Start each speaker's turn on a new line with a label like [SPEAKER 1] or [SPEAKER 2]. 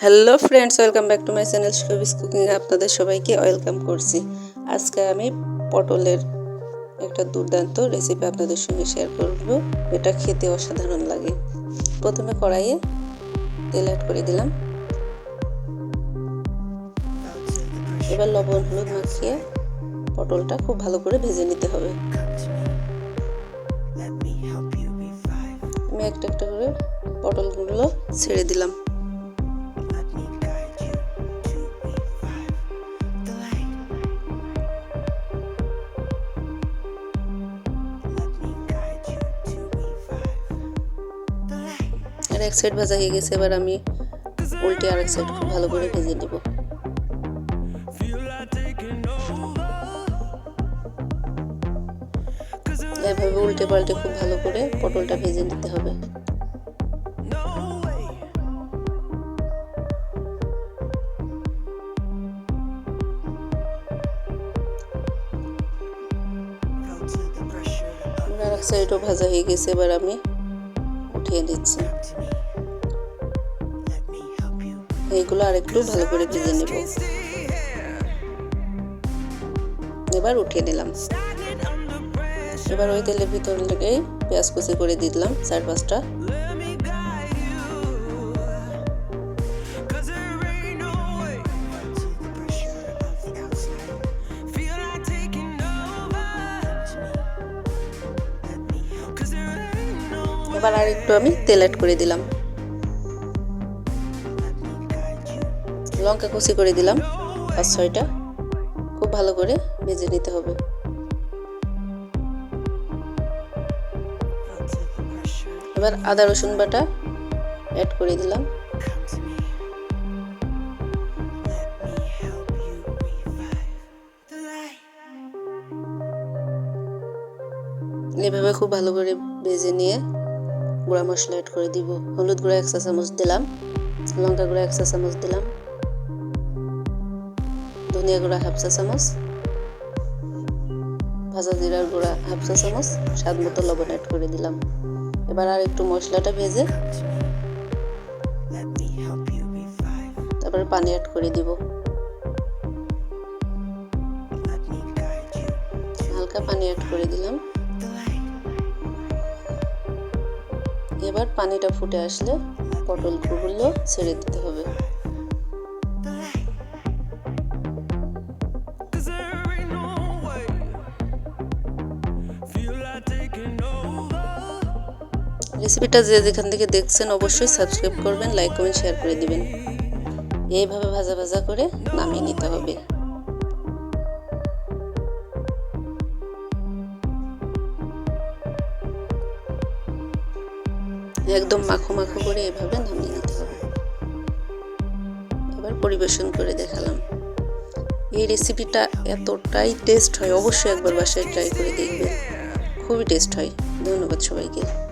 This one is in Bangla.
[SPEAKER 1] Hello friends welcome back to my channel Shobi's cooking আপনাদের সবাইকে ওয়েলকাম করছি। আজকে আমি পটলের একটা দুর্দান্ত রেসিপি আপনাদের সঙ্গে শেয়ার করব। এটা খেতে অসাধারণ লাগে। প্রথমে কড়াইয়ে তেল অ্যাড করে দিলাম। এবার লবণ হলুদ মাখিয়ে পটলটা খুব ভালো করে ভেজে নিতে হবে। আমি একটা একটা করে পটলগুলো ছেড়ে দিলাম। আর এক সাইড ভাজা হয়ে গেছে, এবার আমি উল্টে আর এক সাইড খুব ভালো করে ভেজে নেব। এভাবে উল্টে পাল্টে খুব ভালো করে পটলটা ভেজে নিতে হবে। সাইডও ভাজা হয়ে গেছে, এবার আমি উঠিয়ে দিচ্ছি। এইগুলো আর একটু ভালো করে ভেজে নেব। এবার উঠিয়ে নিলাম। এবার ওই তেলের ভিতর থেকে পেঁয়াজ কুচি করে দিলাম চার পাঁচটা। এবার আর একটু আমি তেল অ্যাড করে দিলাম। লঙ্কা কুচি করে দিলাম, পাঁচ ছয়টা। খুব ভালো করে ভেজে নিতে হবে। এবার আদা, রসুন বাটা অ্যাড করে দিলাম। এভাবে খুব ভালো করে ভেজে নিয়ে গুঁড়া মশলা অ্যাড করে দিব। হলুদ গুঁড়া এক চা চামচ দিলাম, লঙ্কা গুঁড়া এক চা চামচ দিলাম, ধনিয়া গুঁড়া হাফ চা চামচ, ভাজা জিরার গুঁড়া হাফ চা চামচ, স্বাদ মতো লবণ অ্যাড করে দিলাম। এবার আর একটু মশলাটা ভেজে তারপরে পানি অ্যাড করে দিব। হালকা পানি অ্যাড করে দিলাম। এবার পানিটা ফুটে আসলে পটল পটলগুলো ছেড়ে দিতে হবে। রেসিপিটা যে যেখান থেকে দেখছেন অবশ্যই সাবস্ক্রাইব করবেন লাইক কমেন্ট শেয়ার করে দিবেন। এইভাবে ভাজা ভাজা করে নামিয়ে নিতে হবে। একদম মাখো মাখো করে এভাবে নামিয়ে নিতে হবে। এবার পরিবেশন করে দেখালাম। এই রেসিপিটা এতটাই টেস্ট হয়, অবশ্যই একবার বাসায় ট্রাই করে দেখবেন। খুবই টেস্ট হয়। ধন্যবাদ সবাইকে।